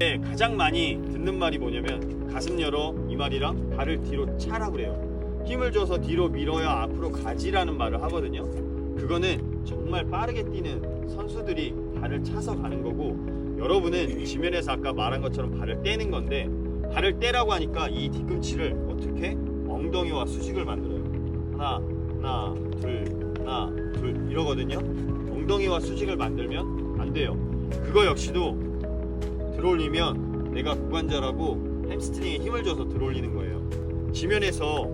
네, 가장 많이 듣는 말이 뭐냐면 가슴 열어 이 말이랑 발을 뒤로 차라 그래요. 힘을 줘서 뒤로 밀어야 앞으로 가지라는 말을 하거든요. 그거는 정말 빠르게 뛰는 선수들이 발을 차서 가는 거고 여러분은 지면에서 아까 말한 것처럼 발을 떼는 건데 발을 떼라고 하니까 이 뒤꿈치를 어떻게 엉덩이와 수직을 만들어요. 하나, 하나, 둘, 하나, 둘 이러거든요. 엉덩이와 수직을 만들면 안 돼요. 그거 역시도 들어올리면 내가 고관절하고 햄스트링에 힘을 줘서 들어올리는 거예요. 지면에서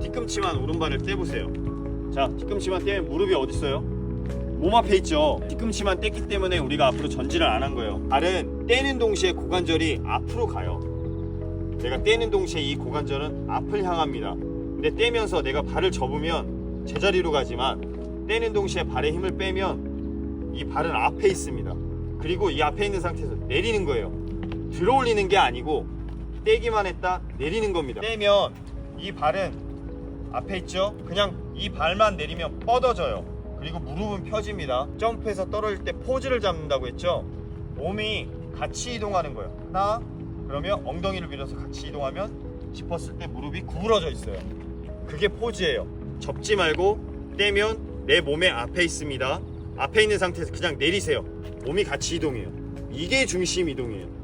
뒤꿈치만 오른발을 떼보세요. 자, 뒤꿈치만 떼면 무릎이 어디 있어요? 몸 앞에 있죠. 뒤꿈치만 뗐기 때문에 우리가 앞으로 전진을 안 한 거예요. 발은 떼는 동시에 고관절이 앞으로 가요. 내가 떼는 동시에 이 고관절은 앞을 향합니다. 근데 떼면서 내가 발을 접으면 제자리로 가지만 떼는 동시에 발에 힘을 빼면 이 발은 앞에 있습니다. 그리고 이 앞에 있는 상태에서 내리는 거예요. 들어 올리는 게 아니고 떼기만 했다 내리는 겁니다. 떼면 이 발은 앞에 있죠? 그냥 이 발만 내리면 뻗어져요. 그리고 무릎은 펴집니다. 점프해서 떨어질 때 포즈를 잡는다고 했죠? 몸이 같이 이동하는 거예요. 하나, 그러면 엉덩이를 밀어서 같이 이동하면 짚었을 때 무릎이 구부러져 있어요. 그게 포즈예요. 접지 말고 떼면 내 몸의 앞에 있습니다. 앞에 있는 상태에서 그냥 내리세요. 몸이 같이 이동해요. 이게 중심 이동이에요.